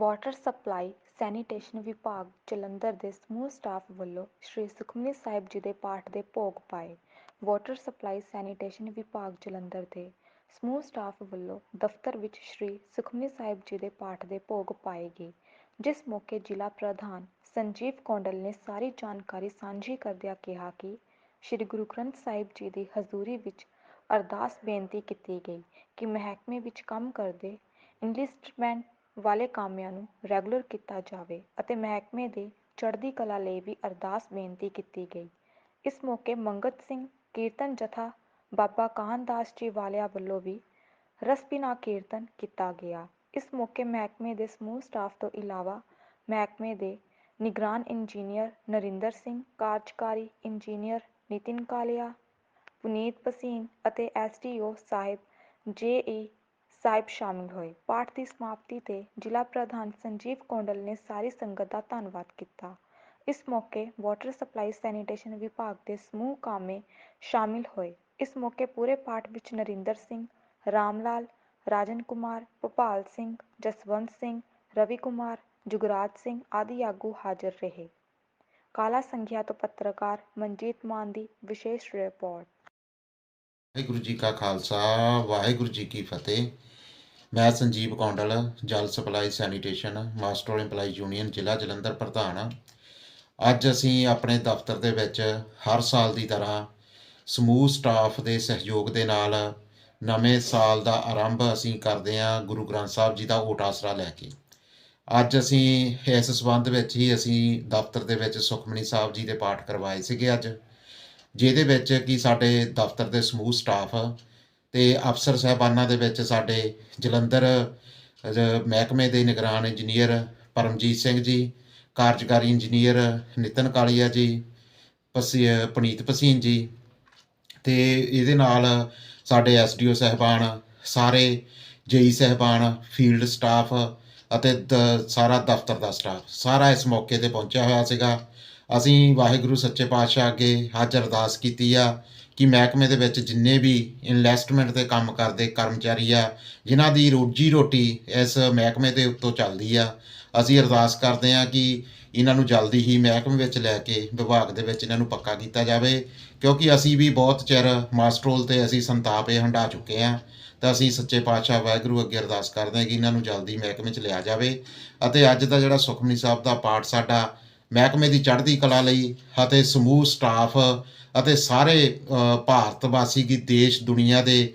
Water supply sanitation ਵਿਭਾਗ ਜਲੰਧਰ ਦੇ ਸਮੂਹ ਸਟਾਫ ਵੱਲੋਂ ਸ੍ਰੀ ਸੁਖਮਨੀ ਸਾਹਿਬ ਜੀ ਦੇ ਪਾਠ ਦੇ ਭੋਗ ਪਾਏ। ਵਾਟਰ ਸਪਲਾਈ ਸੈਨੀਟੇਸ਼ਨ ਵਿਭਾਗ ਜਲੰਧਰ ਦੇ ਸਮੂਹ ਸਟਾਫ ਵੱਲੋਂ ਦਫ਼ਤਰ ਵਿੱਚ ਸ੍ਰੀ ਸੁਖਮਨੀ ਸਾਹਿਬ ਜੀ ਦੇ ਪਾਠ ਦੇ ਭੋਗ ਪਾਏ ਗਏ, ਜਿਸ ਮੌਕੇ ਜ਼ਿਲ੍ਹਾ ਪ੍ਰਧਾਨ ਸੰਜੀਵ ਕੌਂਡਲ ਨੇ ਸਾਰੀ ਜਾਣਕਾਰੀ ਸਾਂਝੀ ਕਰਦਿਆਂ ਕਿਹਾ ਕਿ ਸ੍ਰੀ ਗੁਰੂ ਗ੍ਰੰਥ ਸਾਹਿਬ ਜੀ ਦੀ ਹਜ਼ੂਰੀ ਵਿੱਚ ਅਰਦਾਸ ਬੇਨਤੀ ਕੀਤੀ ਗਈ ਕਿ ਮਹਿਕਮੇ ਵਿੱਚ ਕੰਮ ਕਰਦੇ ਇਨਵੈਸਟਮੈਂਟ ਵਾਲੇ ਕਾਮਿਆਂ ਨੂੰ ਰੈਗੂਲਰ ਕੀਤਾ ਜਾਵੇ ਅਤੇ ਮਹਿਕਮੇ ਦੇ ਚੜ੍ਹਦੀ ਕਲਾ ਲਈ ਵੀ ਅਰਦਾਸ ਬੇਨਤੀ ਕੀਤੀ ਗਈ। ਇਸ ਮੌਕੇ ਮੰਗਤ ਸਿੰਘ, ਕੀਰਤਨ ਜਥਾ, ਬਾਬਾ ਕਾਹਨਦਾਸ ਜੀ ਵਾਲਿਆਂ ਵੱਲੋਂ ਵੀ ਰਸਪਿਨਾ ਕੀਰਤਨ ਕੀਤਾ ਗਿਆ। ਇਸ ਮੌਕੇ ਮਹਿਕਮੇ ਦੇ ਸਮੂਹ ਸਟਾਫ ਤੋਂ ਇਲਾਵਾ ਮਹਿਕਮੇ ਦੇ ਨਿਗਰਾਨ ਇੰਜੀਨੀਅਰ ਨਰਿੰਦਰ ਸਿੰਘ, ਕਾਰਜਕਾਰੀ ਇੰਜੀਨੀਅਰ ਨਿਤਿਨ ਕਾਲੀਆ, ਪੁਨੀਤ ਭਸੀਨ ਅਤੇ ਐਸਡੀਓ ਸਾਹਿਬ ਜੇਈ ਸਾਹਿਬ ਸ਼ਾਮਿਲ ਹੋਏ। ਪਾਠ ਦੀ ਸਮਾਪਤੀ ਤੇ ਜ਼ਿਲ੍ਹਾ ਪ੍ਰਧਾਨ ਸੰਜੀਵ ਕੌਂਡਲ ਨੇ ਸਾਰੀ ਸੰਗਤ ਦਾ ਧੰਨਵਾਦ ਕੀਤਾ। ਇਸ ਮੌਕੇ ਵਾਟਰ ਸਪਲਾਈ ਸੈਨੀਟੇਸ਼ਨ ਵਿਭਾਗ ਦੇ ਸਮੂਹ ਕਾਮੇ ਸ਼ਾਮਿਲ ਹੋਏ। ਇਸ ਮੌਕੇ ਪੂਰੇ ਪਾਠ ਵਿੱਚ ਨਰਿੰਦਰ ਸਿੰਘ, ਰਾਮਲਾਲ, ਰਾਜਨ ਕੁਮਾਰ, ਭੋਪਾਲ ਸਿੰਘ, ਜਸਵੰਤ ਸਿੰਘ, ਰਵੀ ਕੁਮਾਰ, ਜੁਗਰਾਜ ਸਿੰਘ ਆਦਿ ਆਗੂ ਹਾਜ਼ਰ ਰਹੇ। ਕਾਲਾ ਸੰਘਿਆ ਤੋਂ ਪੱਤਰਕਾਰ ਮਨਜੀਤ ਮਾਨ ਦੀ ਵਿਸ਼ੇਸ਼ ਰਿਪੋਰਟ। ਵਾਹਿਗੁਰੂ ਜੀ ਕਾ ਖਾਲਸਾ, ਵਾਹਿਗੁਰੂ ਜੀ ਕੀ ਫਤਿਹ। ਮੈਂ ਸੰਜੀਵ ਕੌਂਡਲ, ਜਲ supply sanitation, master employee union, ਜ਼ਿਲ੍ਹਾ ਜਲੰਧਰ ਪ੍ਰਧਾਨ। ਹਾਂ। ਅੱਜ ਅਸੀਂ ਆਪਣੇ ਦਫ਼ਤਰ ਦੇ ਵਿੱਚ ਹਰ ਸਾਲ ਦੀ ਤਰ੍ਹਾਂ ਸਮੂਹ ਸਟਾਫ ਦੇ ਸਹਿਯੋਗ ਦੇ ਨਾਲ ਨਵੇਂ ਸਾਲ ਦਾ ਆਰੰਭ ਅਸੀਂ ਕਰਦੇ ਹਾਂ ਗੁਰੂ ਗ੍ਰੰਥ ਸਾਹਿਬ ਜੀ ਦਾ ਓਟ ਆਸਰਾ ਲੈ ਕੇ। ਅੱਜ ਅਸੀਂ ਇਸ ਸਬੰਧ ਵਿੱਚ ਹੀ ਅਸੀਂ ਦਫ਼ਤਰ ਦੇ ਵਿੱਚ ਸੁਖਮਨੀ ਸਾਹਿਬ ਜੀ ਦੇ ਪਾਠ ਕਰਵਾਏ ਸੀਗੇ ਅੱਜ। ਜਿਹਦੇ ਵਿੱਚ ਕਿ ਸਾਡੇ ਦਫ਼ਤਰ ਦੇ ਸਮੂਹ ਸਟਾਫ ਤੇ ਅਫਸਰ ਸਾਹਿਬਾਨਾਂ ਦੇ ਵਿੱਚ ਸਾਡੇ ਜਲੰਧਰ ਮਹਿਕਮੇ ਦੇ ਨਿਗਰਾਨ ਇੰਜੀਨੀਅਰ ਪਰਮਜੀਤ ਸਿੰਘ ਜੀ, ਕਾਰਜਕਾਰੀ ਇੰਜੀਨੀਅਰ ਨਿਤਨ ਕਾਲੀਆ ਜੀ, ਪਸੀ ਪਨੀਤ ਭਸੀਨ ਜੀ ਤੇ ਇਹਦੇ ਨਾਲ ਸਾਡੇ ਐਸਡੀਓ ਸਾਹਿਬਾਨ, ਸਾਰੇ ਜੇਈ ਸਾਹਿਬਾਨ, ਫੀਲਡ ਸਟਾਫ ਅਤੇ ਦ- ਸਾਰਾ ਦਫ਼ਤਰ ਦਾ ਸਟਾਫ ਸਾਰਾ ਇਸ ਮੌਕੇ ਤੇ ਪਹੁੰਚਿਆ ਹੋਇਆ ਸੀਗਾ। ਅਸੀਂ ਵਾਹਿਗੁਰੂ ਸੱਚੇ ਪਾਤਸ਼ਾਹ ਅੱਗੇ ਅੱਜ ਅਰਦਾਸ ਕੀਤੀ ਆ ਕਿ ਮਹਿਕਮੇ ਦੇ ਵਿੱਚ ਜਿੰਨੇ ਵੀ ਇਨਵੈਸਟਮੈਂਟ ਤੇ ਕੰਮ ਕਰਦੇ ਕਰਮਚਾਰੀ ਆ, ਜਿਨ੍ਹਾਂ ਦੀ ਰੋਜੀ ਰੋਟੀ ਇਸ ਮਹਿਕਮੇ ਦੇ ਉੱਤੋਂ ਚੱਲਦੀ ਆ, ਅਸੀਂ ਅਰਦਾਸ ਕਰਦੇ ਆ ਕਿ ਇਹਨਾਂ ਨੂੰ ਜਲਦੀ ਹੀ ਮਹਿਕਮੇ ਵਿੱਚ ਲੈ ਕੇ ਵਿਭਾਗ ਦੇ ਵਿੱਚ ਇਹਨਾਂ ਨੂੰ ਪੱਕਾ ਕੀਤਾ ਜਾਵੇ, ਕਿਉਂਕਿ ਅਸੀਂ ਵੀ ਬਹੁਤ ਚਿਰ ਮਾਸਟਰੋਲ ਤੇ ਅਸੀਂ ਸੰਤਾਪ ਇਹ ਹੰਢਾ ਚੁੱਕੇ ਆ ਤਾਂ ਅਸੀਂ ਸੱਚੇ ਪਾਤਸ਼ਾਹ ਵਾਹਿਗੁਰੂ ਅੱਗੇ ਅਰਦਾਸ ਕਰਦੇ ਹਾਂ ਕਿ ਇਹਨਾਂ ਨੂੰ ਜਲਦੀ ਮਹਿਕਮੇ 'ਚ ਲਿਆ ਜਾਵੇ, ਅਤੇ ਅੱਜ ਦਾ ਜਿਹੜਾ ਸੁਖਮਨੀ ਸਾਹਿਬ ਦਾ ਪਾਠ ਸਾਡਾ ਮਹਿਕਮੇ ਦੀ ਚੜ੍ਹਦੀ ਕਲਾ ਲਈ ਅਤੇ ਸਮੂਹ ਸਟਾਫ ਅਤੇ ਸਾਰੇ ਭਾਰਤ ਵਾਸੀ ਕੀ ਦੇਸ਼, ਦੁਨੀਆ ਦੇ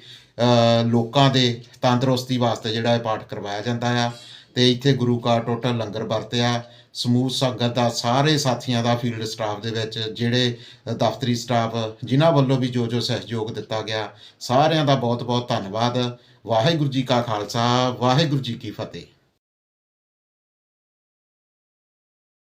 ਲੋਕਾਂ ਦੇ ਤੰਦਰੁਸਤੀ ਵਾਸਤੇ ਜਿਹੜਾ ਇਹ ਪਾਠ ਕਰਵਾਇਆ ਜਾਂਦਾ ਆ। ਤੇ ਇੱਥੇ ਗੁਰੂ ਕਾ ਟੋਟਲ ਲੰਗਰ ਵਰਤਿਆ। ਸਮੂਹ ਸੰਗਤ ਦਾ ਸਾਰੇ ਸਾਥੀਆਂ ਦਾ ਫੀਲਡ ਸਟਾਫ ਦੇ ਵਿੱਚ ਜਿਹੜੇ ਦਫ਼ਤਰੀ ਸਟਾਫ ਜਿਨ੍ਹਾਂ ਵੱਲੋਂ ਵੀ ਜੋ ਜੋ ਸਹਿਯੋਗ ਦਿੱਤਾ ਗਿਆ, ਸਾਰਿਆਂ ਦਾ ਬਹੁਤ ਬਹੁਤ ਧੰਨਵਾਦ। ਵਾਹਿਗੁਰੂ ਜੀ ਕਾ ਖਾਲਸਾ, ਵਾਹਿਗੁਰੂ ਜੀ ਕੀ ਫਤਿਹ।